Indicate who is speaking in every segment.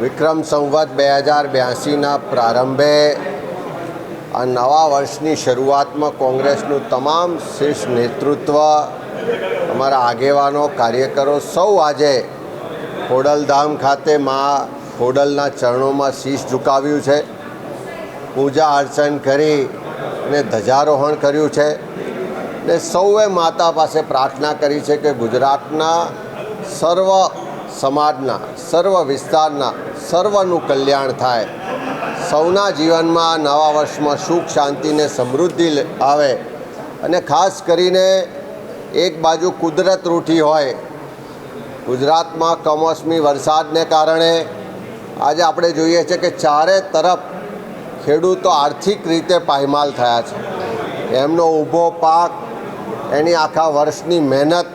Speaker 1: વિક્રમ સંવત બે હજાર બ્યાસીના પ્રારંભે આ નવા વર્ષની શરૂઆતમાં કોંગ્રેસનું તમામ શીર્ષ નેતૃત્વ, અમારા આગેવાનો, કાર્યકરો સૌ આજે ખોડલધામ ખાતે મા ખોડલના ચરણોમાં શીશ ઝુકાવ્યું છે. પૂજા અર્ચન કરી અને ધ્વજારોહણ કર્યું છે. ને સૌએ માતા પાસે પ્રાર્થના કરી છે કે ગુજરાતના સર્વ સમાજના, સર્વ વિસ્તારના સર્વનું કલ્યાણ થાય. સૌના જીવનમાં નવા વર્ષમાં સુખ શાંતિને સમૃદ્ધિ આવે. અને ખાસ કરીને એક બાજુ કુદરત રૂઠી હોય. ગુજરાતમાં કમોસમી વરસાદને કારણે આજે આપણે જોઈએ છે કે ચારે તરફ ખેડૂતો આર્થિક રીતે પાયમાલ થયા છે. એમનો ઊભો પાક, એની આખા વર્ષની મહેનત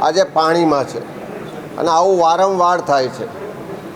Speaker 1: આજે પાણીમાં છે. અને આવું વારંવાર થાય છે.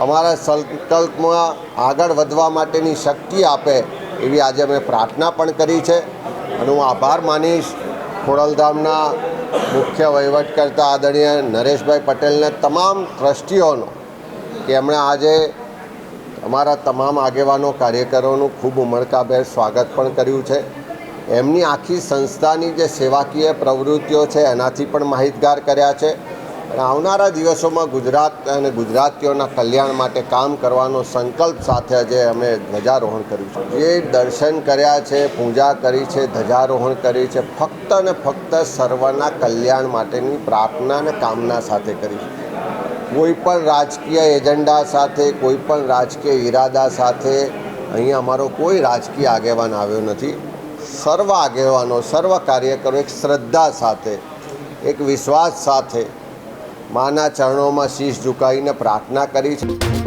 Speaker 1: અમારા સંકલ્પમાં આગળ વધવા માટેની શક્તિ આપે એવી આજે અમે પ્રાર્થના પણ કરી છે. અને હું આભાર માનીશ ખોડલધામના મુખ્ય વહીવટકર્તા આદરણીય નરેશભાઈ પટેલને તમામ ટ્રસ્ટીઓનો કે એમણે આજે અમારા તમામ આગેવાનો કાર્યકરોનું ખૂબ ઉમળકાભેર સ્વાગત પણ કર્યું છે. એમની આખી સંસ્થાની જે સેવાકીય પ્રવૃત્તિઓ છે એનાથી પણ માહિતગાર કર્યા છે. અને આવનારા દિવસોમાં ગુજરાત અને ગુજરાતીઓના કલ્યાણ માટે કામ કરવાનો સંકલ્પ સાથે આજે અમે ધ્વજારોહણ કર્યું છે. જે દર્શન કર્યા છે, પૂજા કરી છે, ધ્વજારોહણ કરી છે, ફક્ત ને ફક્ત સર્વના કલ્યાણ માટેની પ્રાર્થના અને કામના સાથે કરી છે. કોઈ પણ રાજકીય એજન્ડા સાથે, કોઈ પણ રાજકીય ઈરાદા સાથે અહીંયા અમારો કોઈ રાજકીય આગેવાન આવ્યો નથી. સર્વ આગેવાનો, સર્વ કાર્યકરો એક શ્રદ્ધા સાથે, એક વિશ્વાસ સાથે માના ચરણોમાં શીશ ઝુકાવીને પ્રાર્થના કરી છે.